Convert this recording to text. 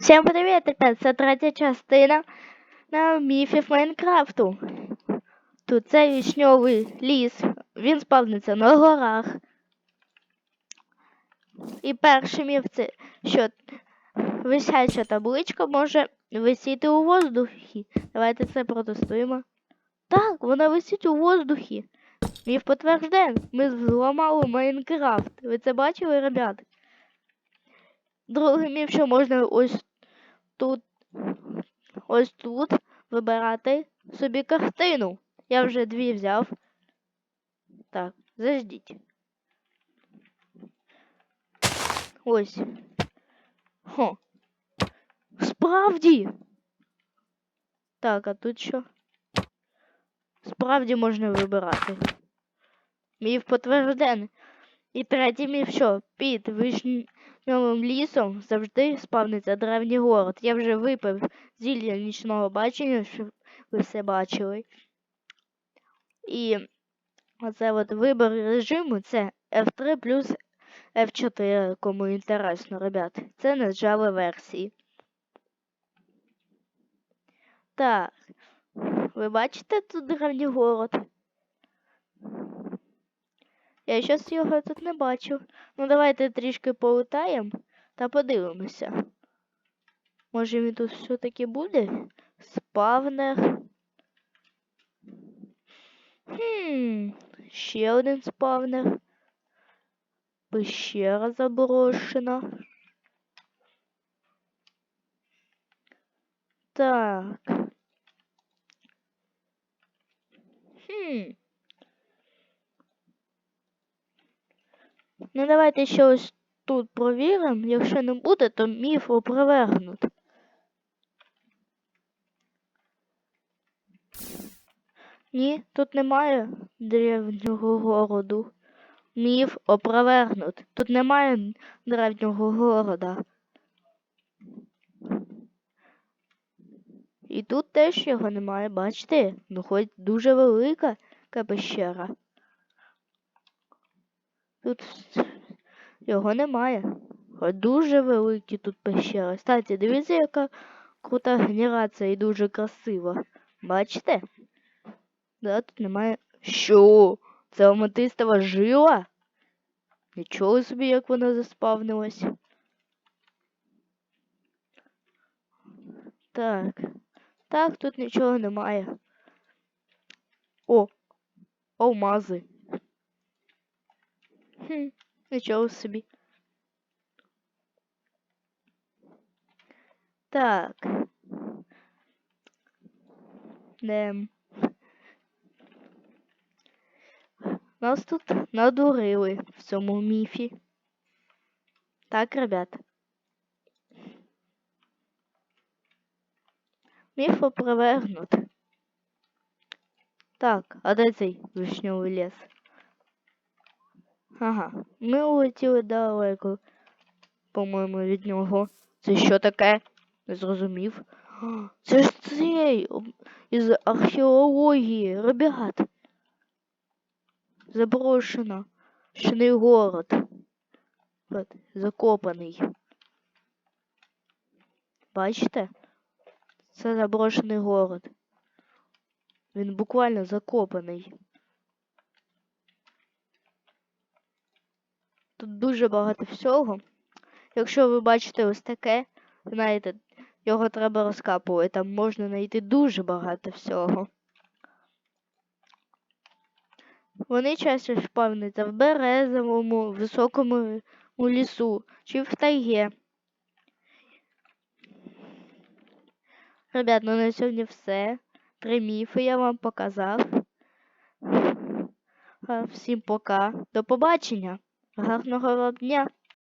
Всім привіт, ребят! Це третя частина на міфів Майнкрафту. Тут це вішньовий ліс. Він спавниться на горах. І перший міф це, що висяча табличка може висіти у воздухі. Давайте це протестуємо. Так, вона висить у воздухі. Міф підтвержден. Ми зламали Майнкрафт. Ви це бачили, ребят? Другий міф, що можна ось тут, ось тут вибирати собі картину. Я вже дві взяв. Так, заждіть. Ось. Хо. Справді. Так, а тут що? Справді можна вибирати. Міф підтверждений. І третій міф, що під вишньовим лісом завжди спавниться древній город. Я вже випив зілля нічного бачення, щоб ви все бачили. І оце от вибір режиму це F3 плюс F4, кому інтересно, ребят. Це на Java версії. Так. Ви бачите тут древній город? Я щось його тут не бачу. Ну давайте трішки полутаємо та подивимося. Може він тут все-таки буде? Спавнер. Хм, ще один спавнер. Пещера заброшена. Так. Хм. Ну давайте ще ось тут провіримо. Якщо не буде, то міф опровергнут. Ні, тут немає древнього городу. Міф опровергнут. Тут немає древнього города. І тут теж його немає, бачите? Ну хоч дуже велика пещера. Тут його немає. Дуже великі тут пещери. Кстати, дивіться, яка крута генерація і дуже красива. Бачите? Да, тут немає. Що? Це аметистова жила? Нічого собі, як вона заспавнилась. Так. Так, тут нічого немає. О! Алмази. Хм, нічого собі. Так. Дем. Нас тут надурили в цьому міфі. Так, ребят. Міф опровергнут. Так, а де цей вишньовий ліс? Ага, ми улетіли далеко, по-моєму, від нього. Це що таке? Не зрозумів. Це ж цей із археології, ребят. Заброшено. Шний город. От, закопаний. Бачите? Це заброшений город. Він буквально закопаний. Тут дуже багато всього. Якщо ви бачите ось таке, знаєте, його треба розкапувати. Там можна знайти дуже багато всього. Вони часто спавняться в березовому, високому лісу чи в тайге. Ребят, ну на сьогодні все. Три міфи я вам показав. Всім пока. До побачення. Ragnar Robnia